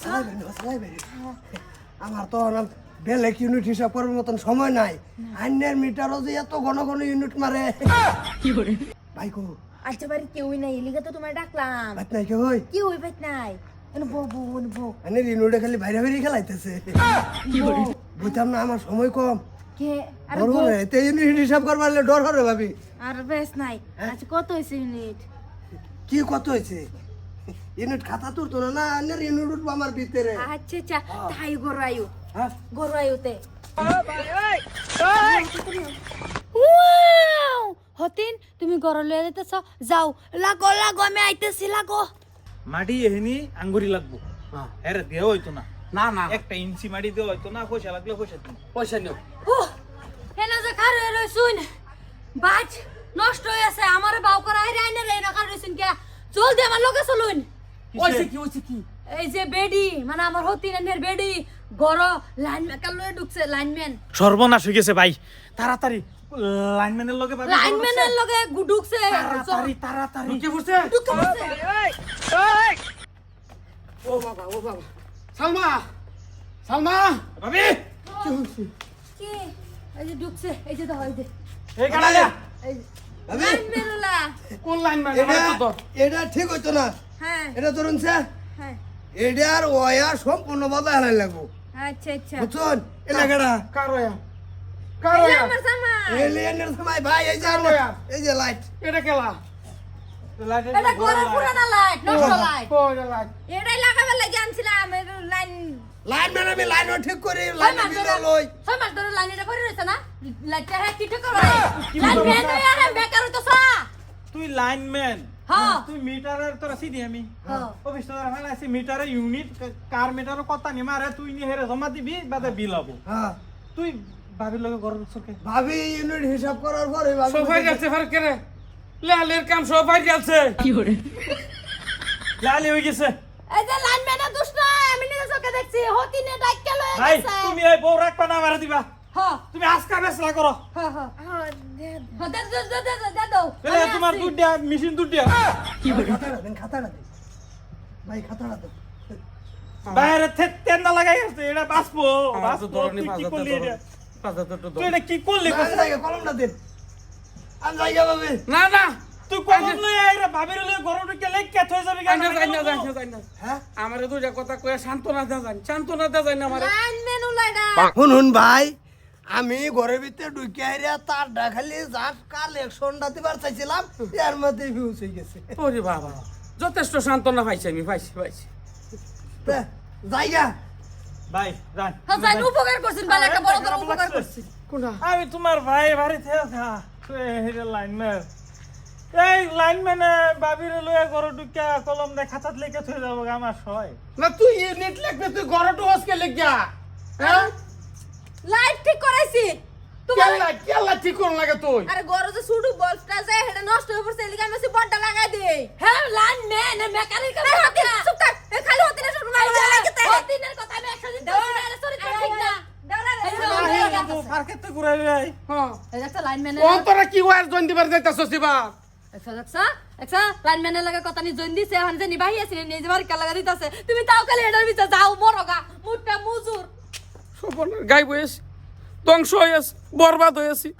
চালাই বেরি, চালাই বেরি। আমার তো না বেলেগ ইউনিট হিসাব করার মতন সময় নাই আইনের মিটারও যে এত ঘন ঘন ইউনিট মারে কো আচ্ছা বাড়ি কেউই নাই এলিগা তো তোমার ডাকলাম ভাত নাই কেউ হই কেউই বাইত নাই এনে ইউনিটে খালি বাইরে বাইরে খেলাইতেছে বুঝতাম না আমার সময় কম কে আর হিসাব করবার ডর হরে ভাবি আর বেশ নাই আচ্ছা কত হয়েছে ইউনিট কি কত হয়েছে? ইউনিট খাতা তুলতো না? না আইনের ইউনিট উঠবো আমার ভিতরে। আচ্ছা আচ্ছা তাই গরায়ু হ্যাঁ। গরায়ুতে ওয়াও! হতিন তুমি গরল লয়ে যেতেছ যাও। লাগো লাগো আমি আইতেছি লাগো। মাটি এহেনি আঙ্গুরি লাগবো। হ্যাঁ। দেওয়া হইতো না। না না। একটা ইঞ্চি মাটি দেওয়া হইতো না পয়সা লাগলে পয়সা দিন পয়সা নিও। উহ, হেনা যে খার হয়ে রইছুন বাজ নষ্ট হয়ে আছে আমার বাউ করা হাইরে আইনে রে রাখার কে? চল দে আমার লগে চলুন। ওইছে কি ওইছে কি? এই যে বেডি মানে আমার হতি নানের বেডি। গর লাইন মেকার লয়ে ঢুকছে? লাইনম্যান। সর্বনাশ হয়ে গেছে ভাই। তাড়াতাড়ি লাইনম্যানের লগে লাইনম্যানের লগে ঢুকছে। তাড়াতাড়ি তাড়াতাড়ি। ঢুকে পড়ছে? ঢুকে পড়ছে। ও বাবা ও বাবা। সালমা সালমা। ভাবি। কি এই যে ঢুকছে এই যে দাও এই যে। এই কাটা যা। এই ভাবি কোন লাইন মানে এটা এটা ঠিক হইতো না। হ্যাঁ। এটা ধরুন স্যার হ্যাঁ। এটার ওয়া সম্পূর্ণ বদলা হেলাই লাগবো। আচ্ছা আচ্ছা। বুঝছেন? এলাকাটা কারোয়া এই যে কারোয়া আমার সময় ভাই এই যে এই যে লাইট এটা কেলা? এটা ঘরের পুরানা লাইট নষ্ট লাইট ও লাইট এটাই লাগাবার লাগে আনছিলাম লাইন লাইন মানে আমি লাইনও ঠিক করি লাইন মাস লই। ছয় মাস ধরে লাইন এটা করে রয়েছে না? লাইটটা হ্যাঁ কি ঠিক করে লাইন হয়ে আরে বেকার হইতো সা তুই লাইনম্যান হ্যাঁ তুই মিটারের তোরা সিধি আমি। হ্যাঁ অফিস তোরা ফেলা আছে মিটারে ইউনিট কার মিটারের কথা নি মারে তুই নি হেরে জমা দিবি বাদে বিল হব। হ্যাঁ তুই ভাবির লগে ঘর সরকে ভাবি ইউনিট হিসাব করার পরে সবাই গেছে ফার করে লালের কাম সবাই গেছে। লালি হয়ে গেছে। এই যে লাইন ম্যানে দুষ্ট আমি নিজে চোখে দেখছি হতি নে ডাইকে লয়ে ভাই গেছে। তুমি এই বউ রাখবা না মারা দিবা। হ্যাঁ তুমি আজকা বেসলা করো। হ্যাঁ হ্যাঁ দে দে দে দে দে দাও তাহলে তোমার দুধ দিয়া মেশিন দুধ দিয়া। খাতাটা দেন খাতাটা দেন ভাই খাতাটা দেন বাইরে তেন্দা লাগাই আছে এটা বাঁচবো। ধরনি তুই কি করলি এটা? তুই এটা কি করলি? কলমটা দেন। আমি জায়গা ভাবি না না। তুই কখন লই আইরা ভাবির লই ঘর ঢুকে লেগ কেট হয়ে যাবি জানি না জানি না জানি না জানি না। হ্যাঁ? আমারে দুইটা কথা কয়ে সান্ত্বনা দেওয়া জানি সান্ত্বনা দেওয়া যায় না আমারে। লাইন ম্যান উলাইডা শুন শুন ভাই আমি ঘরের ভিতরে ঢুকে আইরা তার খালি যার কালেকশনটা দিবার চাইছিলাম এর মধ্যে ভিউজ হয়ে গেছে। ওরে বাবা যথেষ্ট সান্ত্বনা পাইছি আমি পাইছি পাইছি। জায়গা ভাই জান হ্যাঁ জান উপকার করছেন ভালো একটা বড় করে উপকার করছেন। আমি তোমার ভাই বাড়িতে থা লাইনম্যান এই লাইনম্যানে লই ঘর ঢুকে কলম দে খাতাত লেখে থই যাব আমার সয়। না তুই নেট লাগবে তুই ঘরটো হসকে লেগিয়া হ্যাঁ? লাইট ঠিক করাইছি। তোমার কেলা কেলা ঠিক কোন লাগে তুই। আরে গরো যে বলটা নষ্ট হয়ে পড়ছে এলিগা আমি বড়টা লাগাই দেই হ্যাঁ লাইন মেকানিক এ হাতে চুপ থাক খালি হতে না শুরু মারা লাগতে হতিনের কথা আমি একশো দিন দাও না সরি ঠিক না দাও পার্কের যাই হ্যাঁ। একটা লাইন তোরা কি ওয়ার জয়েন দিবার যাইতাছস লাগে কথা নি জয়েন দিছে এখন যে নিবাহি আছে নিজে বাড়ি কালা দিতাছে। তুমি তাও খালি এটার ভিতরে যাও মরগা। মুটটা মুজুর। সপনের গাই হয়েছি ধ্বংস হয়ে আছি বরবাদ হয়ে আছি